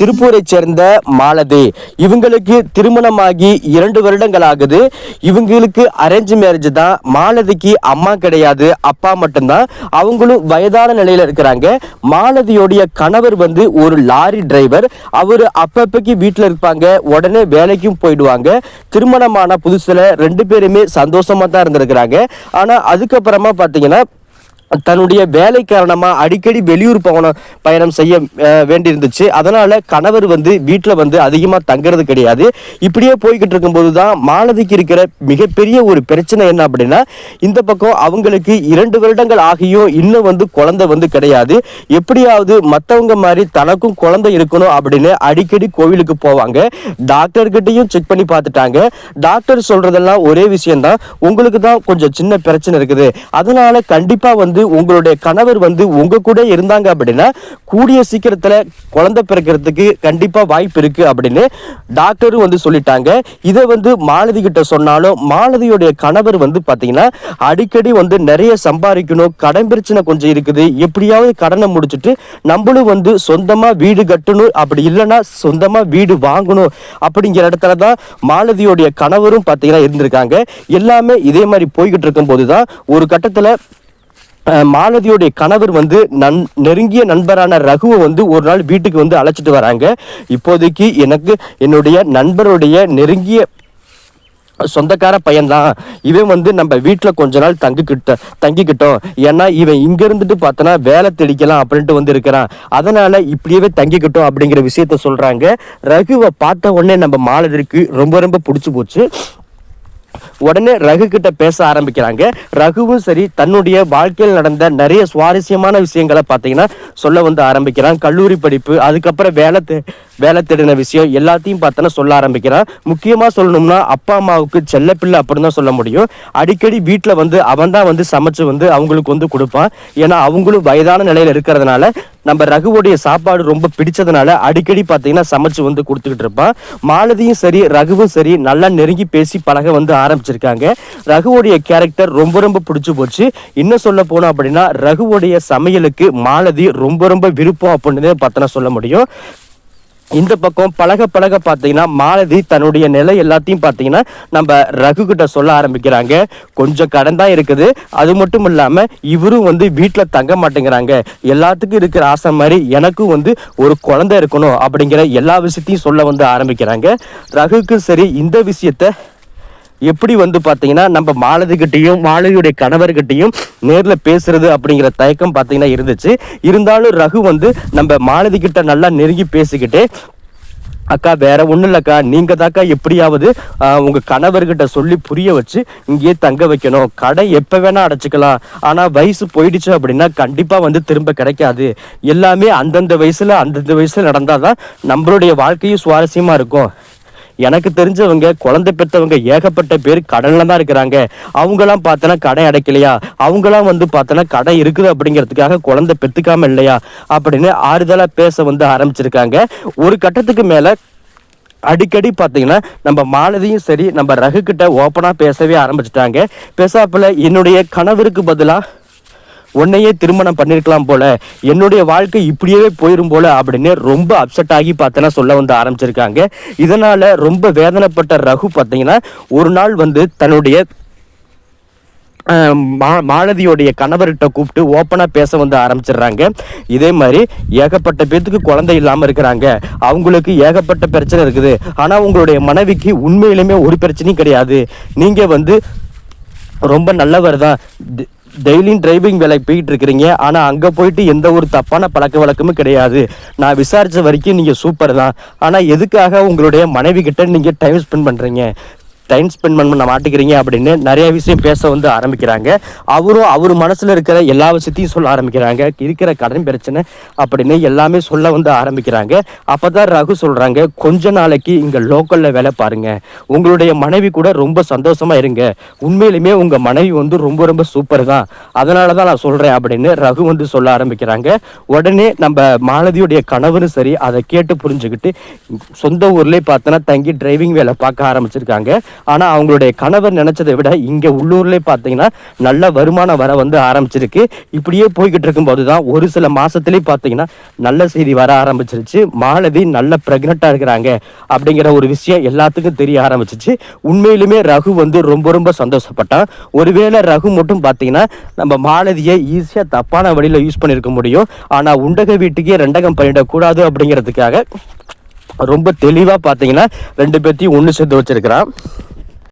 திருப்பூரை சேர்ந்த மாலதி. இவங்களுக்கு திருமணமாகி இரண்டு வருடங்கள் ஆகுது இவங்களுக்கு அரேஞ்ச் மேரேஜ் தான். மாலதிக்கு அம்மா கிடையாது அப்பா மட்டும்தான். அவங்களும் வயதான நிலையில இருக்கிறாங்க. மாலதியோடைய கணவர் வந்து ஒரு லாரி டிரைவர் அவர் அப்பப்பக்கு வீட்டில் இருப்பாங்க. உடனே வேலைக்கும் போயிடுவாங்க. திருமணமான புதுசுல ரெண்டு பேருமே சந்தோஷமா தான் இருந்திருக்கிறாங்க. ஆனா அதுக்கப்புறமா பார்த்தீங்கன்னா தன்னுடைய வேலை காரணமாக அடிக்கடி வெளியூர் போகணும் பயணம் செய்ய வேண்டியிருந்துச்சு. அதனால் கணவர் வந்து வீட்டில் வந்து அதிகமாக தங்குறது கிடையாது. இப்படியே போய்கிட்டு இருக்கும்போது தான் மாலதிக்கு இருக்கிற மிகப்பெரிய ஒரு பிரச்சனை என்ன அப்படின்னா இந்த பக்கம் அவங்களுக்கு இரண்டு வருடங்கள் ஆகியும் இன்னும் வந்து குழந்தை வந்து கிடையாது. எப்படியாவது மற்றவங்க மாதிரி தனக்கும் குழந்தை இருக்கணும் அப்படின்னு அடிக்கடி கோவிலுக்கு போவாங்க. டாக்டர்கிட்டையும் செக் பண்ணி பார்த்துட்டாங்க. டாக்டர் சொல்கிறதெல்லாம் ஒரே விஷயம்தான். உங்களுக்கு தான் கொஞ்சம் சின்ன பிரச்சனை இருக்குது. அதனால் கண்டிப்பாக வந்து உங்களுடைய கணவர் வந்து உங்க கூட இருந்தாங்க அப்படின்னா கூடிய சீக்கிரத்துல குழந்தை பிறக்கிறதுக்கு கண்டிப்பா வாய்ப்பு இருக்கு அப்படின்னு டாக்டரும் வந்து சொல்லிட்டாங்க. இதை வந்து மாலதி கிட்ட சொன்னாலும் மாலதியுடைய கணவர் வந்து பாத்தீங்கன்னா அடிக்கடி வந்து நிறைய சம்பாதிக்கணும் கடன் பிரச்சனை கொஞ்சம் இருக்குது எப்படியாவது கடனை முடிச்சுட்டு நம்மளும் வந்து சொந்தமா வீடு கட்டணும் அப்படி இல்லைன்னா சொந்தமா வீடு வாங்கணும் அப்படிங்கிற இடத்துல தான் மாலதியோடைய கணவரும் பாத்தீங்கன்னா இருந்திருக்காங்க. எல்லாமே இதே மாதிரி போய்கிட்டு இருக்கும்போது தான் ஒரு கட்டத்துல மாலதியோடைய கணவர் வந்து நன் நெருங்கிய நண்பரான ரகுவை வந்து ஒரு நாள் வீட்டுக்கு வந்து அழைச்சிட்டு வராங்க. இப்போதைக்கு எனக்கு என்னுடைய நண்பருடைய நெருங்கிய சொந்தக்கார பையன்தான். இவன் வந்து நம்ம வீட்டில் கொஞ்ச நாள் தங்கிக்கிட்ட தங்கிக்கிட்டோம். ஏன்னா இவன் இங்க இருந்துட்டு பார்த்தோன்னா வேலை தெளிக்கலாம் அப்படின்ட்டு வந்து இருக்கிறான். அதனால இப்படியே தங்கிக்கிட்டோம் அப்படிங்கிற விஷயத்த சொல்றாங்க. ரகுவை பார்த்த உடனே நம்ம மாலதிக்கு ரொம்ப ரொம்ப பிடிச்சி போச்சு. உடனே ரகு கிட்ட பேச ஆரம்பிக்கிறாங்க. ரகுவும் சரி தன்னுடைய வாழ்க்கையில் நடந்த நிறைய சுவாரஸ்யமான விஷயங்களை பார்த்தீங்கன்னா சொல்ல வந்து ஆரம்பிக்கிறான். கல்லூரி படிப்பு அதுக்கப்புறம் வேலை தே- வேலை தேடின விஷயம் எல்லாத்தையும் பார்த்தோன்னா சொல்ல ஆரம்பிக்கிறான். முக்கியமாக சொல்லணும்னா அப்பா அம்மாவுக்கு செல்லப்பிள்ளை அப்படின்னு தான் சொல்ல முடியும். அடிக்கடி வீட்டில் வந்து அவன் தான் வந்து சமைச்சு வந்து அவங்களுக்கு வந்து கொடுப்பான். ஏன்னா அவங்களும் வயதான நிலையில் இருக்கிறதுனால நம்ம ரகுவுடைய சாப்பாடு ரொம்ப பிடிச்சதுனால அடிக்கடி பார்த்தீங்கன்னா சமைச்சு வந்து கொடுத்துக்கிட்டு இருப்பான். மாலதியும் சரி ரகுவும் சரி நல்லா நெருங்கி பேசி பழக வந்து ஆரம்பிச்சிருக்காங்க. ரகுவுடைய கேரக்டர் ரொம்ப ரொம்ப பிடிச்சி போச்சு. இன்னும் சொல்ல போனோம் அப்படின்னா ரகுவுடைய சமையலுக்கு மாலதி ரொம்ப ரொம்ப விருப்பம் அப்படின்னு பார்த்தனா சொல்ல முடியும். இந்த பக்கம் பழக பழக பார்த்தீங்கன்னா மாலதி தன்னுடைய நிலை எல்லாத்தையும் பார்த்தீங்கன்னா நம்ம ரகு கிட்ட சொல்ல ஆரம்பிக்கிறாங்க. கொஞ்சம் கடன் தான் இருக்குது. அது மட்டும் இல்லாமல் இவரும் வந்து வீட்டில் தங்க மாட்டேங்கிறாங்க. எல்லாத்துக்கும் இருக்கிற ஆசை மாதிரி எனக்கும் வந்து ஒரு குழந்தை இருக்கணும் அப்படிங்கிற எல்லா விஷயத்தையும் சொல்ல வந்து ஆரம்பிக்கிறாங்க. ரகுக்கு சரி இந்த விஷயத்த எப்படி வந்து பார்த்தீங்கன்னா நம்ம மாலதிகிட்டையும் மாலதியுடைய கணவர்கிட்டையும் நேரில் பேசுறது அப்படிங்கிற தயக்கம் பார்த்தீங்கன்னா இருந்துச்சு. இருந்தாலும் ரகு வந்து நம்ம மாலதிகிட்ட நல்லா நெருங்கி பேசிக்கிட்டு அக்கா வேற ஒன்றும் இல்லைக்கா நீங்கள் தாக்கா எப்படியாவது உங்கள் கணவர்கிட்ட சொல்லி புரிய வச்சு இங்கேயே தங்க வைக்கணும். கடை எப்போ வேணால் அடைச்சிக்கலாம். ஆனால் வயசு போயிடுச்சு அப்படின்னா கண்டிப்பாக வந்து திரும்ப கிடைக்காது. எல்லாமே அந்தந்த வயசில் அந்தந்த வயசில் நடந்தால் தான் நம்மளுடைய வாழ்க்கையும் சுவாரஸ்யமாக இருக்கும். எனக்கு தெரிஞ்சவங்க குழந்தை பெற்றவங்க ஏகப்பட்ட பேர் கடன்ல தான் இருக்கிறாங்க. அவங்களாம் பார்த்தோன்னா கடை அடைக்கலையா? அவங்களாம் வந்து பார்த்தோன்னா கடை இருக்குது அப்படிங்கிறதுக்காக குழந்தை பெற்றுக்காம இல்லையா? அப்படின்னு ஆறுதலாக பேச வந்து ஆரம்பிச்சிருக்காங்க. ஒரு கட்டத்துக்கு மேலே அடிக்கடி பார்த்தீங்கன்னா நம்ம மாலதியும் சரி நம்ம ரகு கிட்ட ஓப்பனாக பேசவே ஆரம்பிச்சிட்டாங்க. பேசாப்புல என்னுடைய கணவருக்கு பதிலாக உன்னையே திருமணம் பண்ணிருக்கலாம் போல என்னுடைய வாழ்க்கை இப்படியே போயிரும் போல அப்படின்னு ரொம்ப அப்செட் ஆகி பார்த்தனா சொல்ல வந்து ஆரம்பிச்சிருக்காங்க. இதனால ரொம்ப வேதனைப்பட்ட ரகு பார்த்தீங்கன்னா ஒரு நாள் வந்து தன்னுடைய மா- மாலதியோடைய கணவர்கிட்ட கூப்பிட்டு ஓப்பனாக பேச வந்து ஆரம்பிச்சிடுறாங்க. இதே மாதிரி ஏகப்பட்ட பேத்துக்கு குழந்தை இல்லாமல் இருக்கிறாங்க. அவங்களுக்கு ஏகப்பட்ட பிரச்சனை இருக்குது. ஆனால் உங்களுடைய மனைவிக்கு உண்மையிலுமே ஒரு பிரச்சனையும் கிடையாது. நீங்கள் வந்து ரொம்ப நல்லவர் தான் டெய்லியும் டிரைவிங் வேலைக்கு போயிட்டு இருக்கிறீங்க. ஆனால் அங்கே போயிட்டு எந்த ஒரு தப்பான பழக்க வழக்கமும் கிடையாது. நான் விசாரித்த வரைக்கும் நீங்கள் சூப்பர் தான். ஆனால் எதுக்காக உங்களுடைய மனைவி கிட்ட நீங்கள் டைம் ஸ்பெண்ட் பண்ணுறீங்க டைம் ஸ்பெண்ட் பண்ண மாட்டேங்கிறீங்க அப்படின்னு நிறைய விஷயம் பேச வந்து ஆரம்பிக்கிறாங்க. அவரும் அவர் மனசில் இருக்கிற எல்லா விஷயத்தையும் சொல்ல ஆரம்பிக்கிறாங்க. இருக்கிற கடன் பிரச்சனை அப்படின்னு எல்லாமே சொல்ல வந்து ஆரம்பிக்கிறாங்க. அப்போ தான் ரகு சொல்கிறாங்க கொஞ்ச நாளைக்கு இங்கே லோக்கலில் வேலை பாருங்கள் உங்களுடைய மனைவி கூட ரொம்ப சந்தோஷமா இருங்க. உண்மையிலுமே உங்கள் மனைவி வந்து ரொம்ப ரொம்ப சூப்பர் தான். அதனால தான் நான் சொல்கிறேன் அப்படின்னு ரகு வந்து சொல்ல ஆரம்பிக்கிறாங்க. உடனே நம்ம மாலதியுடைய கணவரும் சரி அதை கேட்டு புரிஞ்சுக்கிட்டு சொந்த ஊர்லேயே பார்த்தோன்னா தங்கி டிரைவிங் வேலை பார்க்க ஆரம்பிச்சிருக்காங்க. ஆனால் அவங்களுடைய கணவர் நினைச்சதை விட இங்கே உள்ளூர்லேயே பார்த்தீங்கன்னா நல்ல வருமானம் வர வந்து ஆரம்பிச்சிருக்கு. இப்படியே போய்கிட்டு இருக்கும்போது தான் ஒரு சில மாதத்துலேயே பார்த்தீங்கன்னா நல்ல செய்தி வர ஆரம்பிச்சிருச்சு. மாலதி நல்ல ப்ரெக்னெண்ட்டாக இருக்கிறாங்க அப்படிங்கிற ஒரு விஷயம் எல்லாத்துக்கும் தெரிய ஆரம்பிச்சிச்சு. உண்மையிலுமே ரகு வந்து ரொம்ப ரொம்ப சந்தோஷப்பட்டான். ஒருவேளை ரகு மட்டும் பார்த்தீங்கன்னா நம்ம மாலதியை ஈஸியாக தப்பான வழியில் யூஸ் பண்ணியிருக்க முடியும். ஆனால் உண்டக வீட்டுக்கே ரெண்டகம் பண்ணிடக்கூடாது அப்படிங்கிறதுக்காக ரொம்ப தெளிவாக பார்த்தீங்கன்னா ரெண்டு பேர்த்தையும் ஒன்று சேர்த்து வச்சிருக்கிறான்.